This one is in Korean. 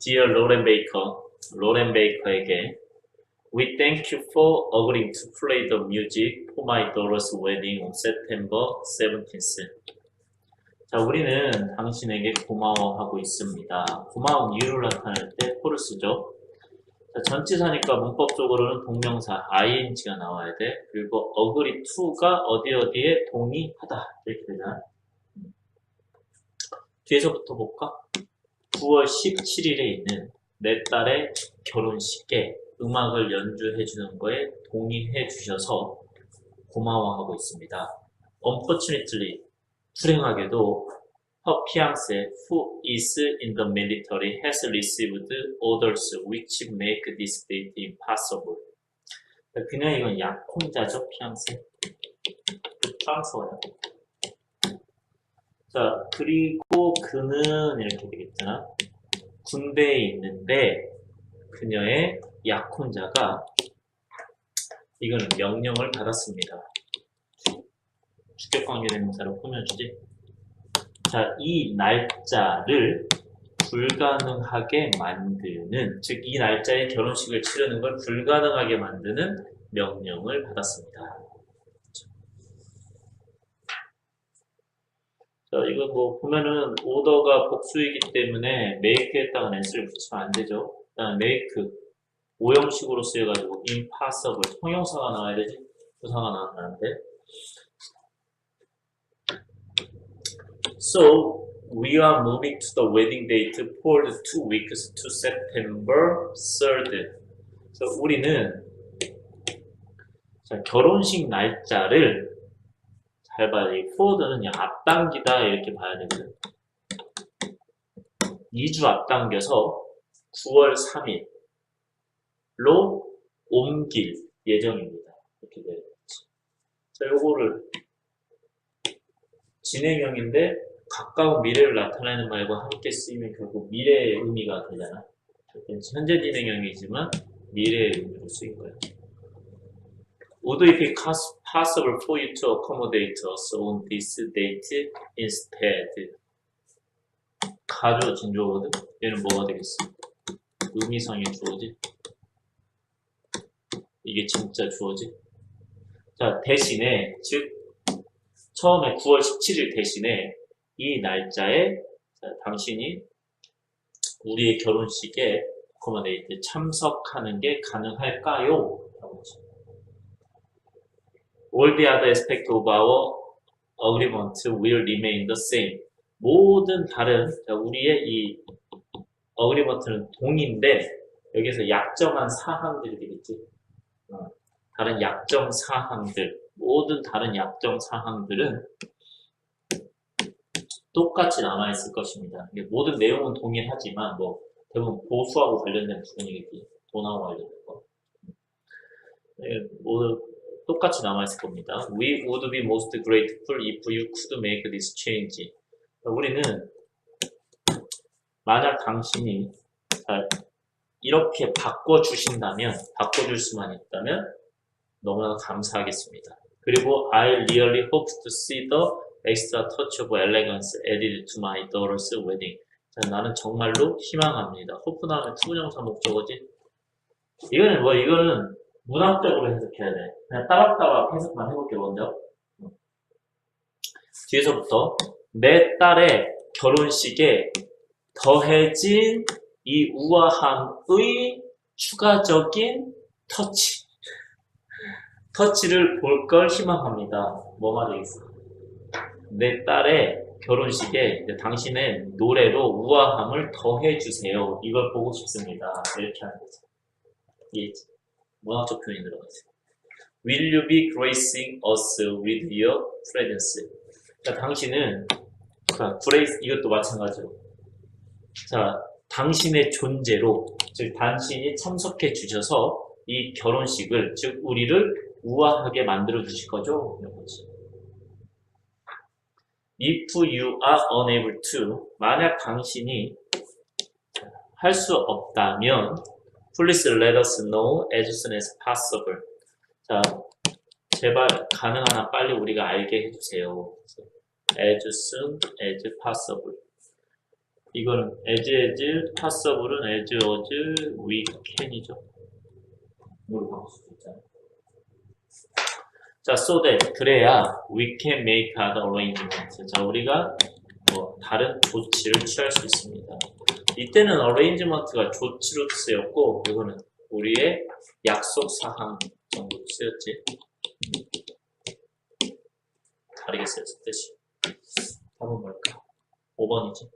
Dear Lauren Baker, 로렌 베이커에게 We thank you for agreeing to play the music for my daughter's wedding on September 17th. 자, 우리는 당신에게 고마워하고 있습니다. 고마운 이유를 나타낼 때 for를 쓰죠. 자, 전치사니까 문법적으로는 동명사 ing가 나와야 돼. 그리고 agree to가 어디 어디에 동의하다 이렇게 되잖아. 뒤에서부터 볼까? 9월 17일에 있는 내 딸의 결혼식에 음악을 연주해 주는 거에 동의해 주셔서 고마워하고 있습니다. Unfortunately, 불행하게도 her fiancé who is in the military has received orders which make this date impossible. 그냥 이건 약혼자죠, fiancé. 프랑스어야. 자, 그리고 그는 이렇게 되겠잖아. 군대에 있는데 그녀의 약혼자가 이거는 명령을 받았습니다. 주격관계 대명사로 꾸며주지. 자, 이 날짜를 불가능하게 만드는, 즉, 이 날짜에 결혼식을 치르는 걸 불가능하게 만드는 명령을 받았습니다. 이거 뭐 보면은 오더가 복수이기 때문에 make에다가 n스를 붙이면 안 되죠. 일단 make 오형식으로 쓰여가지고 impossible 통용사가 나와야 되지 부사가 나오면 안 돼. So we are moving to the wedding date for the two weeks to September 3rd. 그래서 우리는 자, 결혼식 날짜를 돼. forward는 그냥 앞당기다 이렇게 봐야 되거든. 2주 앞당겨서 9월 3일로 옮길 예정입니다. 이렇게 되어 있지. 자, 요거를 진행형인데 가까운 미래를 나타내는 말과 함께 쓰이면 결국 미래의 의미가 되잖아. 현재 진행형이지만 미래의 의미로 쓰인 거야. Would it be possible for you to accommodate us on this date instead? 가주 진주어거든? 얘는 뭐가 되겠어? 의미상의 주어지? 이게 진짜 주어지? 자, 대신에, 즉, 처음에 9월 17일 대신에 이 날짜에 자, 당신이 우리의 결혼식에 accommodate 참석하는 게 가능할까요? All the other aspect of our agreement will remain the same. 모든 다른 자, 우리의 이 agreement는 동인데 여기서 약정한 사항들이 되겠지. 어, 다른 약정 사항들, 모든 다른 약정 사항들은 똑같이 남아있을 것입니다. 모든 내용은 동일하지만 뭐 대부분 보수하고 관련된 부분이겠지. 돈하고 관련된 거. 네, 모두 똑같이 남아있을 겁니다. We would be most grateful if you could make this change. 우리는 만약 당신이 잘 이렇게 바꿔주신다면, 바꿔줄 수만 있다면 너무나 감사하겠습니다. 그리고 I really hope to see the extra touch of elegance added to my daughter's wedding. 자, 나는 정말로 희망합니다. hope 다음에 투부정사 목적어지. 이거는 뭐 이거는 문학적으로 해석해야 돼. 그냥 따박따박 해석만 해볼게 먼저. 뒤에서부터 내 딸의 결혼식에 더해진 이 우아함의 추가적인 터치. 터치를 볼 걸 희망합니다. 뭐가 되겠어? 내 딸의 결혼식에 당신의 노래로 우아함을 더해주세요. 이걸 보고 싶습니다. 이렇게 하는 거죠. 이해했지? 문학적 표현이 들어가지. Will you be gracing us with your presence? 자, 당신은 자, grace 이것도 마찬가지로. 자, 당신의 존재로 즉 당신이 참석해 주셔서 이 결혼식을 즉 우리를 우아하게 만들어 주실 거죠? 이런 거지. If you are unable to 만약 당신이 할 수 없다면 Please let us know as soon as possible. 자, 제발 가능한 한 빨리 우리가 알게 해주세요. as soon as possible. 이거는 as as, possible은 as as, we can이죠. 이걸로 바꿀 수도 있잖아요. 자, so that 그래야 we can make other arrangements. 자, 우리가 뭐 다른 조치를 취할 수 있습니다. 이때는 arrangement가 조치로 쓰였고 이거는 우리의 약속 사항 정도 쓰였지. 다르게 쓰였을 뜻이. 답은 뭘까? 5번이지.